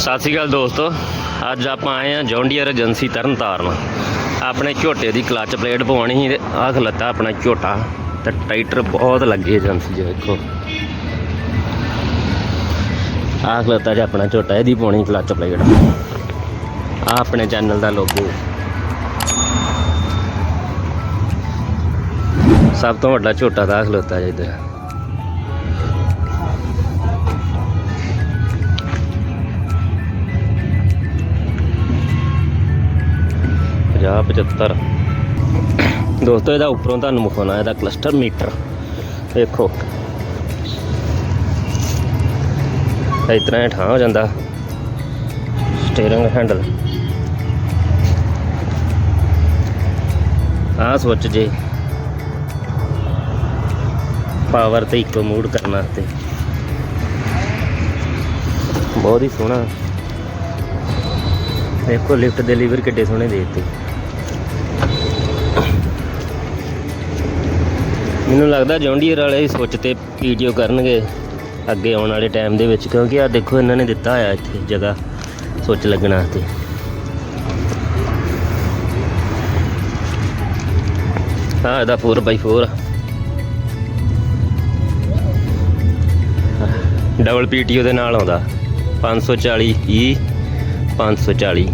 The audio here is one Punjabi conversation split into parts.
ਸਤਿ ਸ਼੍ਰੀ ਅਕਾਲ ਦੋਸਤੋ। ਅੱਜ ਆਪਾਂ ਆਏ ਆ ਜੌਂਡੀਅਰ ਏਜੰਸੀ ਤਰਨਤਾਰਨ। ਆਪਣੇ ਝੋਟੇ ਦੀ ਕਲਚ ਪਲੇਟ ਪਵਾਉਣੀ ਸੀ ਤੇ ਆਹ ਖਲੱਤਾ ਆਪਣਾ ਝੋਟਾ ਤੇ ਟਾਈਟਰ ਬਹੁਤ ਲੱਗੇ ਏਜੰਸੀ ਜੇ ਵੇਖੋ ਆਹ ਖਲੱਤਾ ਜੇ ਆਪਣਾ ਝੋਟਾ, ਇਹਦੀ ਪਾਉਣੀ ਕਲਚ ਪਲੇਟ। ਆਹ ਆਪਣੇ ਚੈਨਲ ਦਾ ਲੋਗੋ ਸਭ ਤੋਂ ਵੱਡਾ ਝੋਟਾ ਦਾ ਆਹ ਖਲੋਤਾ ਜੀ ਇੱਧਰ। ਪੰਜਾਹ 75 ਦੋਸਤੋ, ਇਹਦਾ ਉੱਪਰੋਂ ਤੁਹਾਨੂੰ ਮੁਖਾਉਣਾ ਇਹਦਾ ਕਲਸਟਰ ਮੀਟਰ ਦੇਖੋ। ਇਸ ਠਾਂ ਹੋ ਜਾਂਦਾ। ਸਟੀਅਰਿੰਗ ਹੈਂਡਲ ਆ ਸਵਿਚ ਜੇ ਪਾਵਰ ਤੇ ਇੱਕੋ ਮੂਡ ਕਰਨ ਵਾਸਤੇ। ਬਹੁਤ ਹੀ ਸੋਹਣਾ। ਦੇਖੋ ਲਿਫਟ ਦੇ ਲੀਵਰ ਕਿੱਡੇ ਸੋਹਣੇ ਦੇ ਦਿੱਤੇ। ਮੈਨੂੰ ਲੱਗਦਾ ਜੌਂਡੀਅਰ ਵਾਲੇ ਸੋਚ ਤੇ ਵੀਡੀਓ ਕਰਨਗੇ ਅੱਗੇ ਆਉਣ ਵਾਲੇ ਟਾਈਮ ਦੇ ਵਿੱਚ, ਕਿਉਂਕਿ ਆ ਦੇਖੋ ਇਹਨਾਂ ਨੇ ਦਿੱਤਾ ਹੋਇਆ ਇੱਥੇ ਜਗ੍ਹਾ ਸੋਚ ਲੱਗਣ ਵਾਸਤੇ। ਹਾਂ ਇਹਦਾ 4x4 ਡਬਲ ਪੀਟੀਓ ਦੇ ਨਾਲ ਆਉਂਦਾ। 540 E 540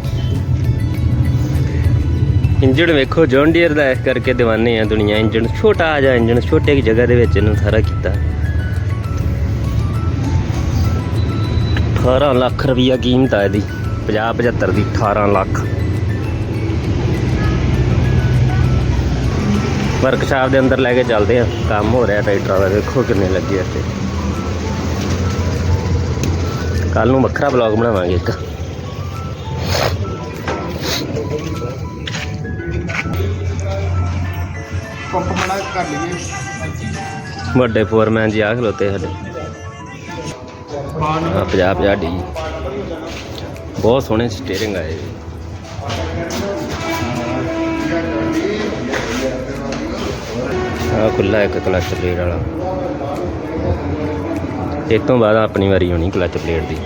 ਇੰਜਣ ਵੇਖੋ ਜੌਂਡੀਅਰ ਦਾ ਇਸ ਕਰਕੇ دیਵਾਨੇ ਆ ਦੁਨੀਆ। ਇੰਜਣ ਛੋਟਾ ਜਿਹਾ ਇੰਜਣ ਛੋਟੇ ਜਿਹੀ ਜਗ੍ਹਾ ਦੇ ਵਿੱਚ ਇਹਨੂੰ ਸਾਰਾ ਕੀਤਾ। 18 ਲੱਖ ਰੁਪਈਆ ਕੀਮਤ ਆ ਇਹਦੀ 50 75 ਦੀ 18 ਲੱਖ। ਵਰਕਸ਼ਾਪ ਦੇ ਅੰਦਰ ਲੈ ਕੇ ਚੱਲਦੇ ਆ, ਕੰਮ ਹੋ ਰਿਹਾ ਟਰੈਕਟਰਾਂ ਦਾ, ਵੇਖੋ ਕਿੰਨੇ ਲੱਗੇ ਇੱਥੇ। ਕੱਲ ਨੂੰ ਵੱਖਰਾ ਬਲੌਗ ਬਣਾਵਾਂਗੇ ਇੱਕ। ਪੰਪ ਮੜਾ ਕਰ ਲਈਏ। ਵੱਡੇ ਫੋਰਮੈਨ ਜੀ ਆ ਖਲੋਤੇ ਸਾਡੇ। ਆ 50 50 ਡੀ। ਬਹੁਤ ਸੋਹਣੇ ਸਟੀਅਰਿੰਗ ਆਏ। ਆ ਖੁੱਲਾ ਇੱਕ ਕਲਚ ਪਲੇਟ ਵਾਲਾ। ਇਹ ਤੋਂ ਬਾਅਦ ਆਪਣੀ ਵਾਰੀ ਹੋਣੀ ਕਲਚ ਪਲੇਟ ਦੀ।